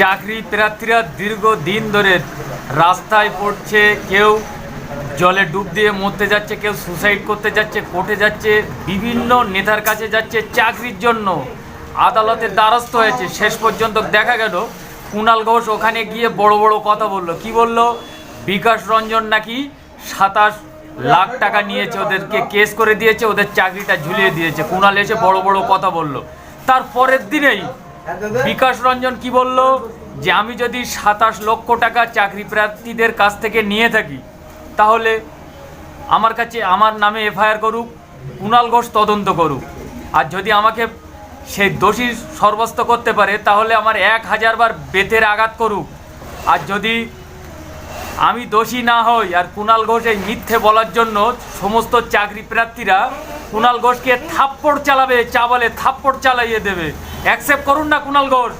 চাকরি প্রার্থীরা দীর্ঘ দিন ধরে রাস্তায় পড়ছে, কেউ জলে ডুব দিয়ে মরতে যাচ্ছে, কেউ সুসাইড করতে যাচ্ছে কোর্টে যাচ্ছে, বিভিন্ন নেতার কাছে যাচ্ছে চাকরির জন্য। আদালতের দ্বারস্থ হয়েছে। শেষ পর্যন্ত দেখা গেল, কুণাল ঘোষ ওখানে গিয়ে বড় বড় কথা বলল। কি বলল? বিকাশ রঞ্জন নাকি সাতাশ লাখ টাকা নিয়েছে ওদেরকে, কেস করে দিয়েছে, ওদের চাকরিটা ঝুলিয়ে দিয়েছে। কুণাল এসে বড় বড় কথা বলল। তার পরের দিনেই বিকাশ রঞ্জন কি বলল? যে আমি যদি সাতাশ লক্ষ টাকা চাকরি প্রার্থীদের কাছ থেকে নিয়ে থাকি, তাহলে আমার কাছে আমার নামে এফআইআর করুক, কুণাল ঘোষ তদন্ত করুক। আর যদি আমাকে সেই দোষী সর্বস্ত করতে পারে, তাহলে আমার এক হাজারবার বেতের আঘাত করুক। আর যদি আমি দোষী না হই আর কুণাল ঘোষ এই মিথ্যে বলার জন্য সমস্ত চাকরি প্রার্থীরা কুণাল ঘোষকে থাপ্পড় চালাবে, চাবলে থাপ্পড় চালাইয়ে দেবে। অ্যাকসেপ্ট করুন না কুণাল ঘোষ।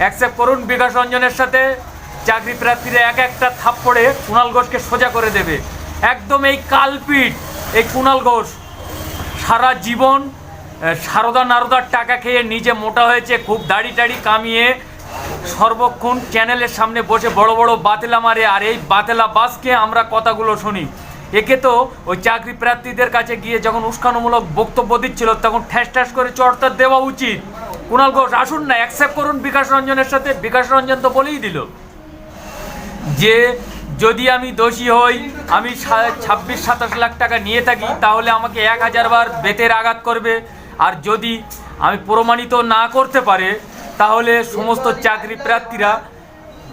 অ্যাকসেপ্ট করুন বিকাশ রঞ্জনের সাথে। চাকরি প্রার্থীরা এক একটা থাপ্পড়ে কুণাল ঘোষকে সোজা করে দেবে। একদম এই কালপিট, এই কুণাল ঘোষ। সারা জীবন সারদা নারদার টাকা খেয়ে নিজে মোটা হয়েছে, খুব দাড়ি টাড়ি কামিয়ে সর্বক্ষণ চ্যানেলের সামনে বসে বড় বড় বাতেলা মারে, আর এই বাতেলা বাসকে আমরা কথাগুলো শুনি। একে তো ওই চাকরি প্রার্থীদের কাছে গিয়ে যখন উস্কানোমূলক বক্তব্য দিচ্ছিল, তখন ঠ্যাস ঠ্যাস করে চড়তা দেওয়া উচিত। কুণাল ঘোষ, আসুন না অ্যাকসেপ্ট করুন বিকাশ রঞ্জনের সাথে। বিকাশ রঞ্জন তো বলেই দিল যে, যদি আমি দোষী হই, আমি ছাব্বিশ, সাতাশ লাখ টাকা নিয়ে থাকি, তাহলে আমাকে এক হাজার বার বেতের আঘাত করবে। আর যদি আমি প্রমাণিত না করতে পারে তাহলে সমস্ত চাকরি প্রার্থীরা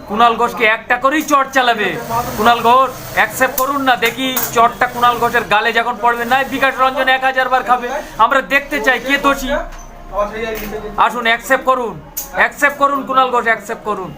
কুণাল ঘোষকে একটা করেই চট চালাবে। কুণাল ঘোষ অ্যাকসেপ্ট করুন না, দেখি চটটা কুণাল ঘোষের গালে যখন পড়বে না বিকাশ রঞ্জন এক হাজার বার খাবে। আমরা দেখতে চাই কে দোষী। আসুন অ্যাকসেপ্ট করুন অ্যাকসেপ্ট করুন, কুণাল ঘোষ অ্যাকসেপ্ট করুন।